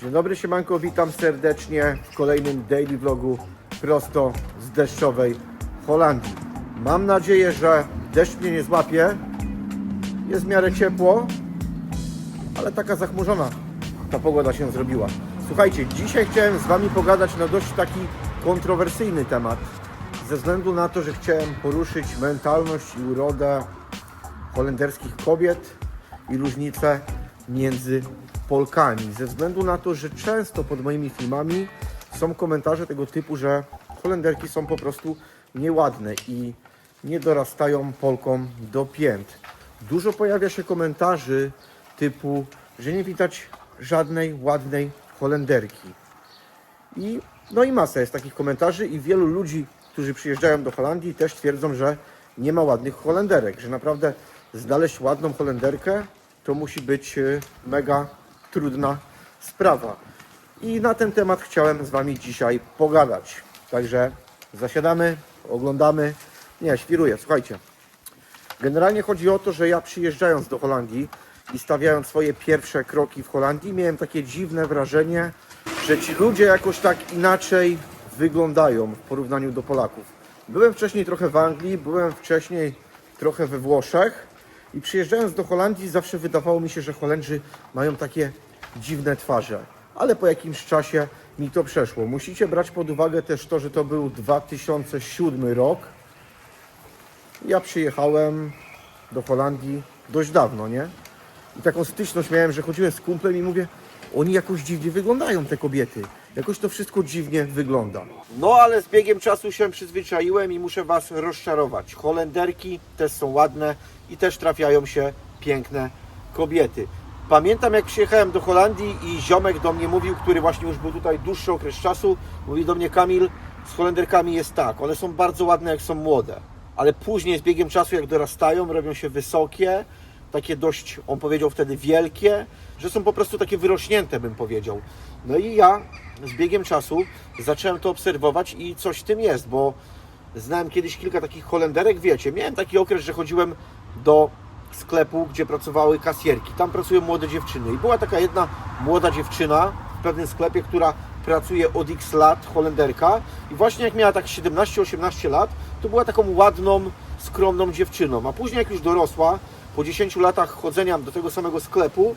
Dzień dobry, siemanko, witam serdecznie w kolejnym daily vlogu prosto z deszczowej Holandii. Mam nadzieję, że deszcz mnie nie złapie. Jest w miarę ciepło, ale taka zachmurzona ta pogoda się zrobiła. Słuchajcie, dzisiaj chciałem z Wami pogadać na dość taki kontrowersyjny temat. Ze względu na to, że chciałem poruszyć mentalność i urodę holenderskich kobiet i różnice między Polkami. Ze względu na to, że często pod moimi filmami są komentarze tego typu, że Holenderki są po prostu nieładne i nie dorastają Polkom do pięt. Dużo pojawia się komentarzy typu, że nie widać żadnej ładnej Holenderki. I, no i masa jest takich komentarzy i wielu ludzi, którzy przyjeżdżają do Holandii też twierdzą, że nie ma ładnych Holenderek, że naprawdę znaleźć ładną Holenderkę to musi być e, mega trudna sprawa. I na ten temat chciałem z Wami dzisiaj pogadać. Także zasiadamy, oglądamy. Nie, świruję, słuchajcie. Generalnie chodzi o to, że ja przyjeżdżając do Holandii i stawiając swoje pierwsze kroki w Holandii, miałem takie dziwne wrażenie, że ci ludzie jakoś tak inaczej wyglądają w porównaniu do Polaków. Byłem wcześniej trochę w Anglii, byłem wcześniej trochę we Włoszech i przyjeżdżając do Holandii zawsze wydawało mi się, że Holendrzy mają takie dziwne twarze. Ale po jakimś czasie mi to przeszło. Musicie brać pod uwagę też to, że to był 2007 rok. Ja przyjechałem do Holandii dość dawno, nie? I taką styczność miałem, że chodziłem z kumplem i mówię, oni jakoś dziwnie wyglądają, te kobiety. Jakoś to wszystko dziwnie wygląda. No ale z biegiem czasu się przyzwyczaiłem i muszę Was rozczarować. Holenderki też są ładne i też trafiają się piękne kobiety. Pamiętam jak przyjechałem do Holandii i ziomek do mnie mówił, który właśnie już był tutaj dłuższy okres czasu, mówi do mnie Kamil, z Holenderkami jest tak, one są bardzo ładne jak są młode, ale później z biegiem czasu jak dorastają, robią się wysokie, takie dość, on powiedział wtedy wielkie, że są po prostu takie wyrośnięte, bym powiedział. No i ja z biegiem czasu zacząłem to obserwować i coś w tym jest, bo znałem kiedyś kilka takich Holenderek, wiecie, miałem taki okres, że chodziłem do sklepu, gdzie pracowały kasjerki. Tam pracują młode dziewczyny i była taka jedna młoda dziewczyna w pewnym sklepie, która pracuje od x lat, Holenderka i właśnie jak miała tak 17-18 lat, to była taką ładną, skromną dziewczyną, a później jak już dorosła, po 10 latach chodzenia do tego samego sklepu,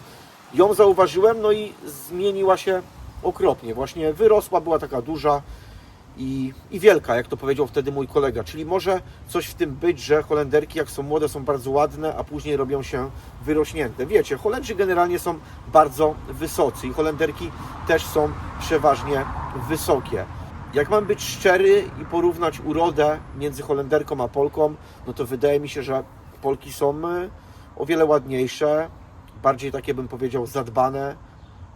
ją zauważyłem, no i zmieniła się okropnie. Właśnie wyrosła, była taka duża i, i wielka, jak to powiedział wtedy mój kolega. Czyli może coś w tym być, że Holenderki jak są młode są bardzo ładne, a później robią się wyrośnięte. Wiecie, Holendrzy generalnie są bardzo wysocy i Holenderki też są przeważnie wysokie. Jak mam być szczery i porównać urodę między Holenderką a Polką, no to wydaje mi się, że Polki są y, o wiele ładniejsze, bardziej takie bym powiedział zadbane.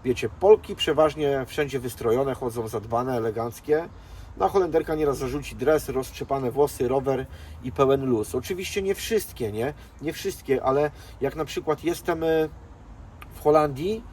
Wiecie, Polki przeważnie wszędzie wystrojone, chodzą zadbane, eleganckie. Na Holenderka nieraz zarzuci dres, roztrzepane włosy, rower i pełen luz. Oczywiście nie wszystkie, nie? Nie wszystkie, ale jak na przykład jestem y, w Holandii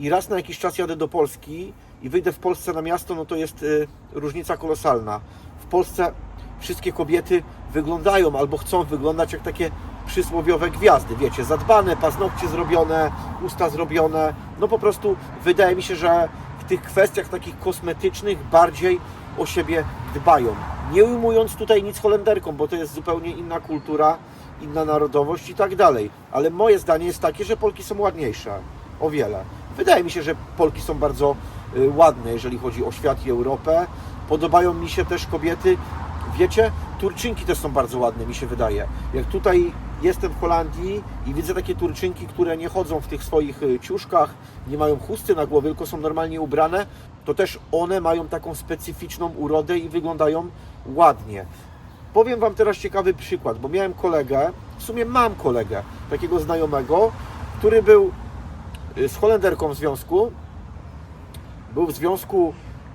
i raz na jakiś czas jadę do Polski i wyjdę w Polsce na miasto, no to jest y, różnica kolosalna. W Polsce wszystkie kobiety wyglądają albo chcą wyglądać jak takie przysłowiowe gwiazdy, wiecie, zadbane, paznokcie zrobione, usta zrobione. No po prostu wydaje mi się, że w tych kwestiach takich kosmetycznych bardziej o siebie dbają. Nie ujmując tutaj nic Holenderkom, bo to jest zupełnie inna kultura, inna narodowość i tak dalej. Ale moje zdanie jest takie, że Polki są ładniejsze. O wiele. Wydaje mi się, że Polki są bardzo y, ładne, jeżeli chodzi o świat i Europę. Podobają mi się też kobiety, wiecie, Turczynki też są bardzo ładne, mi się wydaje. Jak tutaj jestem w Holandii i widzę takie Turczynki, które nie chodzą w tych swoich y, ciuszkach, nie mają chusty na głowie, tylko są normalnie ubrane, to też one mają taką specyficzną urodę i wyglądają ładnie. Powiem Wam teraz ciekawy przykład, bo miałem kolegę, w sumie mam kolegę, takiego znajomego, który był y, z Holenderką w związku, był w związku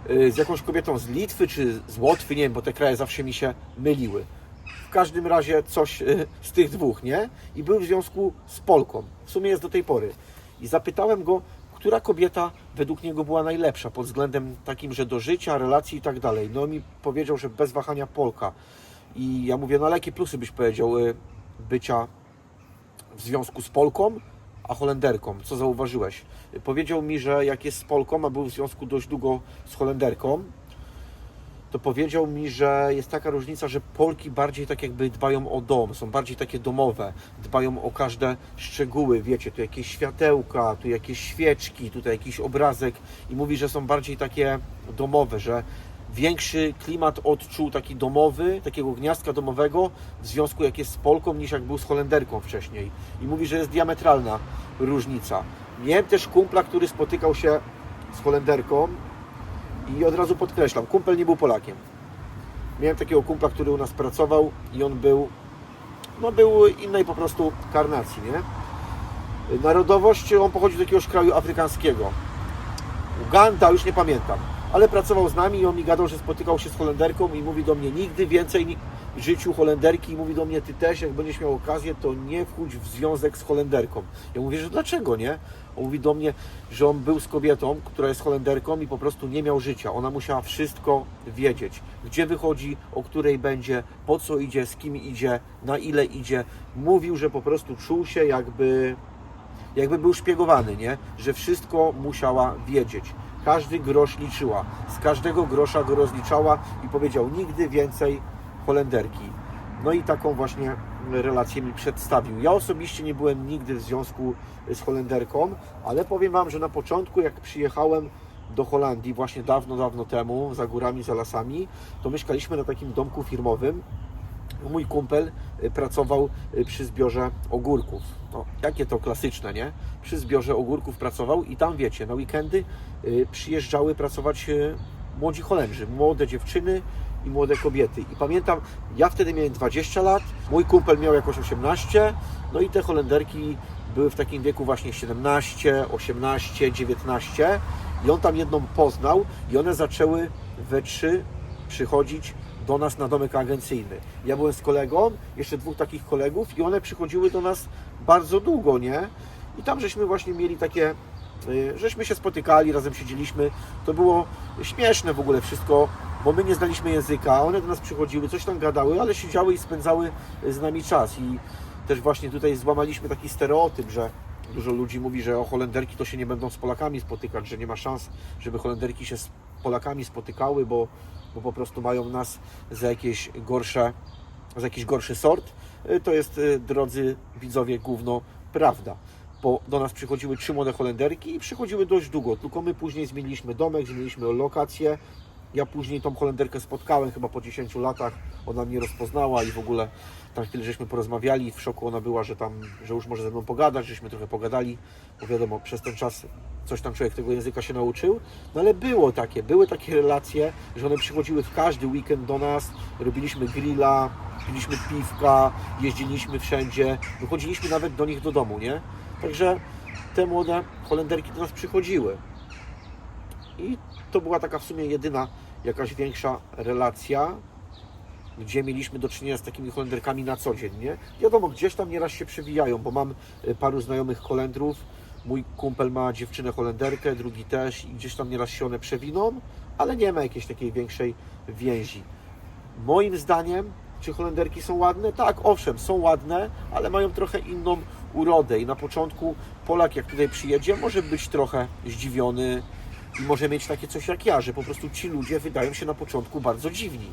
y, z jakąś kobietą z Litwy czy z Łotwy, nie wiem, bo te kraje zawsze mi się myliły. W każdym razie coś y, z tych dwóch, nie? I był w związku z Polką. W sumie jest do tej pory. I zapytałem go, która kobieta według niego była najlepsza pod względem takim, że do życia, relacji i tak dalej. No mi powiedział, że bez wahania Polka. I ja mówię, no ale jakie plusy byś powiedział y, bycia w związku z Polką, a Holenderką? Co zauważyłeś? Powiedział mi, że jak jest z Polką, a był w związku dość długo z Holenderką, to powiedział mi, że jest taka różnica, że Polki bardziej tak jakby dbają o dom, są bardziej takie domowe, dbają o każde szczegóły, wiecie, tu jakieś światełka, tu jakieś świeczki, tutaj jakiś obrazek i mówi, że są bardziej takie domowe, że większy klimat odczuł taki domowy, takiego gniazdka domowego w związku jak jest z Polką niż jak był z Holenderką wcześniej. I mówi, że jest diametralna różnica. Miałem też kumpla, który spotykał się z Holenderką i od razu podkreślam, kumpel nie był Polakiem. Miałem takiego kumpla, który u nas pracował i on był, no był innej po prostu karnacji, nie? Narodowość, on pochodził z jakiegoś kraju afrykańskiego. Uganda, już nie pamiętam. Ale pracował z nami i on mi gadał, że spotykał się z Holenderką i mówi do mnie, nigdy więcej życiu Holenderki i mówi do mnie, ty też, jak będziesz miał okazję, to nie wchódź w związek z Holenderką. Ja mówię, że dlaczego nie? On mówi do mnie, że on był z kobietą, która jest Holenderką i po prostu nie miał życia. Ona musiała wszystko wiedzieć. Gdzie wychodzi, o której będzie, po co idzie, z kim idzie, na ile idzie. Mówił, że po prostu czuł się jakby jakby był szpiegowany, nie? Że wszystko musiała wiedzieć. Każdy grosz liczyła. Z każdego grosza go rozliczała i powiedział nigdy więcej Holenderki. No i taką właśnie relację mi przedstawił. Ja osobiście nie byłem nigdy w związku z Holenderką, ale powiem Wam, że na początku jak przyjechałem do Holandii właśnie dawno, dawno temu, za górami, za lasami, to mieszkaliśmy na takim domku firmowym, mój kumpel y, pracował y, przy zbiorze ogórków. No, jakie to klasyczne, nie? Przy zbiorze ogórków pracował i tam, wiecie, na weekendy y, przyjeżdżały pracować młodzi Holendrzy, młode dziewczyny i młode kobiety. I pamiętam, ja wtedy miałem 20 lat, mój kumpel miał jakoś 18, no i te Holenderki były w takim wieku właśnie 17, 18, 19 i on tam jedną poznał i one zaczęły we trzy przychodzić do nas na domek agencyjny. Ja byłem z kolegą, jeszcze dwóch takich kolegów i one przychodziły do nas bardzo długo, nie? I tam żeśmy właśnie mieli takie, y, żeśmy się spotykali, razem siedzieliśmy. To było śmieszne w ogóle wszystko, bo my nie znaliśmy języka, one do nas przychodziły, coś tam gadały, ale siedziały i spędzały z nami czas. I też właśnie tutaj złamaliśmy taki stereotyp, że dużo ludzi mówi, że o Holenderki to się nie będą z Polakami spotykać, że nie ma szans, żeby Holenderki się z Polakami spotykały, bo, bo po prostu mają nas za jakieś gorsze, za jakiś gorszy sort. Y, To jest, y, drodzy widzowie, gówno prawda. Bo do nas przychodziły trzy młode Holenderki i przychodziły dość długo, tylko my później zmieniliśmy domek, zmieniliśmy lokację. Ja później tą Holenderkę spotkałem chyba po 10 latach. Ona mnie rozpoznała i w ogóle tam chwilę żeśmy porozmawiali. W szoku ona była, że tam, że już może ze mną pogadać, żeśmy trochę pogadali. Bo wiadomo, przez ten czas coś tam człowiek tego języka się nauczył. No ale było takie, były takie relacje, że one przychodziły w każdy weekend do nas. Robiliśmy grilla, piliśmy piwka, jeździliśmy wszędzie. Wychodziliśmy nawet do nich do domu, nie? Także te młode Holenderki do nas przychodziły. I to była taka w sumie jedyna jakaś większa relacja, gdzie mieliśmy do czynienia z takimi Holenderkami na co dzień, nie? Wiadomo, gdzieś tam nieraz się przewijają, bo mam y, paru znajomych Holendrów, mój kumpel ma dziewczynę Holenderkę, drugi też i gdzieś tam nieraz się one przewiną, ale nie ma jakiejś takiej większej więzi. Moim zdaniem, czy Holenderki są ładne? Tak, owszem, są ładne, ale mają trochę inną urodę i na początku Polak jak tutaj przyjedzie może być trochę zdziwiony i może mieć takie coś jak ja, że po prostu ci ludzie wydają się na początku bardzo dziwni.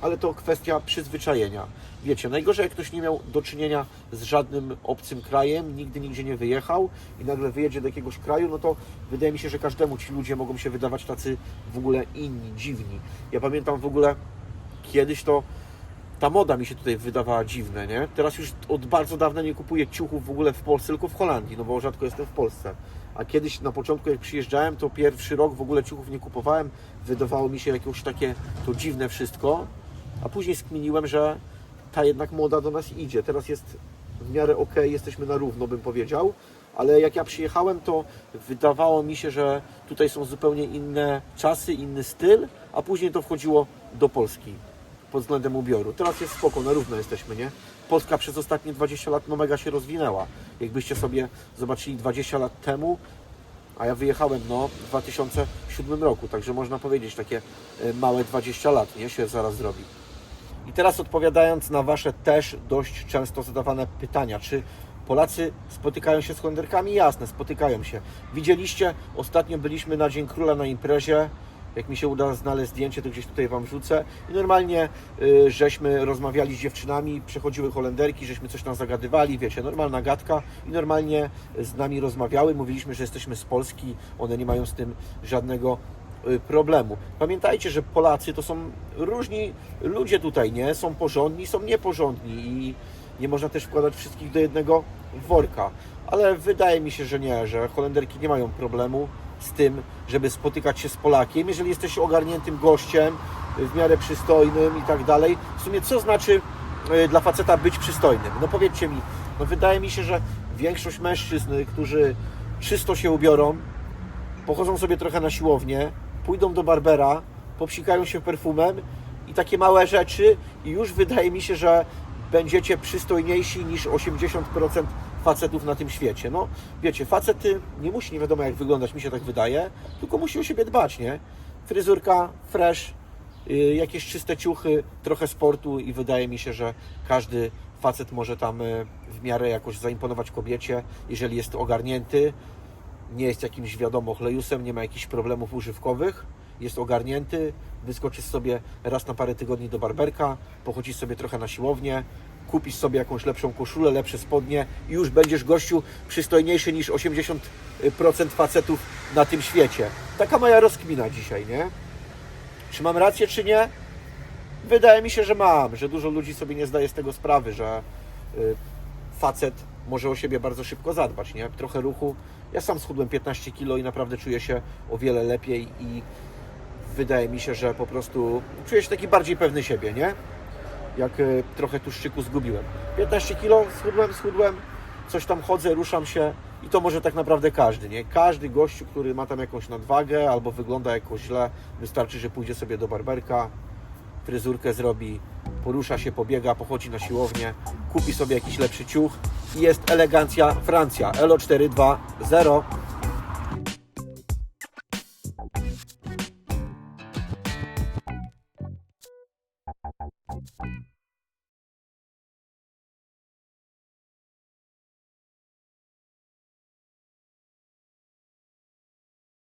Ale to kwestia przyzwyczajenia. Wiecie, najgorzej jak ktoś nie miał do czynienia z żadnym obcym krajem, nigdy nigdzie nie wyjechał i nagle wyjedzie do jakiegoś kraju, no to wydaje mi się, że każdemu ci ludzie mogą się wydawać tacy w ogóle inni, dziwni. Ja pamiętam w ogóle kiedyś to ta moda mi się tutaj wydawała dziwna, nie? Teraz już od bardzo dawna nie kupuję ciuchów w ogóle w Polsce, tylko w Holandii, no bo rzadko jestem w Polsce. A kiedyś na początku jak przyjeżdżałem, to pierwszy rok w ogóle ciuchów nie kupowałem, wydawało mi się jakieś takie to dziwne wszystko, a później skminiłem, że ta jednak moda do nas idzie. Teraz jest w miarę ok, jesteśmy na równo, bym powiedział, ale jak ja przyjechałem, to wydawało mi się, że tutaj są zupełnie inne czasy, inny styl, a później to wchodziło do Polski pod względem ubioru. Teraz jest spoko, na równo jesteśmy, nie? Polska przez ostatnie 20 lat no mega się rozwinęła. Jakbyście sobie zobaczyli 20 lat temu, a ja wyjechałem no w 2007 roku, także można powiedzieć takie e, małe 20 lat, nie? Się zaraz zrobi. I teraz odpowiadając na Wasze też dość często zadawane pytania, czy Polacy spotykają się z Holenderkami? Jasne, spotykają się. Widzieliście, ostatnio byliśmy na Dzień Króla na imprezie. Jak mi się uda znaleźć zdjęcie, to gdzieś tutaj Wam wrzucę. I normalnie y, żeśmy rozmawiali z dziewczynami, przechodziły Holenderki, żeśmy coś tam zagadywali, wiecie, normalna gadka. I normalnie z nami rozmawiały, mówiliśmy, że jesteśmy z Polski, one nie mają z tym żadnego y, problemu. Pamiętajcie, że Polacy to są różni ludzie tutaj, nie? Są porządni, są nieporządni i nie można też wkładać wszystkich do jednego worka. Ale wydaje mi się, że nie, że Holenderki nie mają problemu z tym, żeby spotykać się z Polakiem, jeżeli jesteś ogarniętym gościem, y, w miarę przystojnym i tak dalej. W sumie co znaczy y, dla faceta być przystojnym? No powiedzcie mi, no wydaje mi się, że większość mężczyzn, którzy czysto się ubiorą, pochodzą sobie trochę na siłownię, pójdą do barbera, popsikają się perfumem i takie małe rzeczy i już wydaje mi się, że będziecie przystojniejsi niż 80% facetów na tym świecie. No, wiecie, facety nie musi nie wiadomo jak wyglądać, mi się tak wydaje, tylko musi o siebie dbać, nie? Fryzurka, fresh, y, jakieś czyste ciuchy, trochę sportu i wydaje mi się, że każdy facet może tam y, w miarę jakoś zaimponować kobiecie, jeżeli jest ogarnięty, nie jest jakimś wiadomo chlejusem, nie ma jakichś problemów używkowych, jest ogarnięty, wyskoczysz sobie raz na parę tygodni do barberka, pochodzisz sobie trochę na siłownię, kupisz sobie jakąś lepszą koszulę, lepsze spodnie i już będziesz gościu przystojniejszy niż 80% facetów na tym świecie. Taka moja rozkmina dzisiaj, nie? Czy mam rację, czy nie? Wydaje mi się, że mam, że dużo ludzi sobie nie zdaje z tego sprawy, że y, facet może o siebie bardzo szybko zadbać, nie? Trochę ruchu. Ja sam schudłem 15 kg i naprawdę czuję się o wiele lepiej i wydaje mi się, że po prostu czuję się taki bardziej pewny siebie, nie? Jak y, trochę tłuszczyku zgubiłem. 15 kg schudłem, schudłem, coś tam chodzę, ruszam się i to może tak naprawdę każdy, nie? Każdy gościu, który ma tam jakąś nadwagę albo wygląda jakoś źle, wystarczy, że pójdzie sobie do barberka, fryzurkę zrobi, porusza się, pobiega, pochodzi na siłownię, kupi sobie jakiś lepszy ciuch i jest elegancja Francja. Elo 420.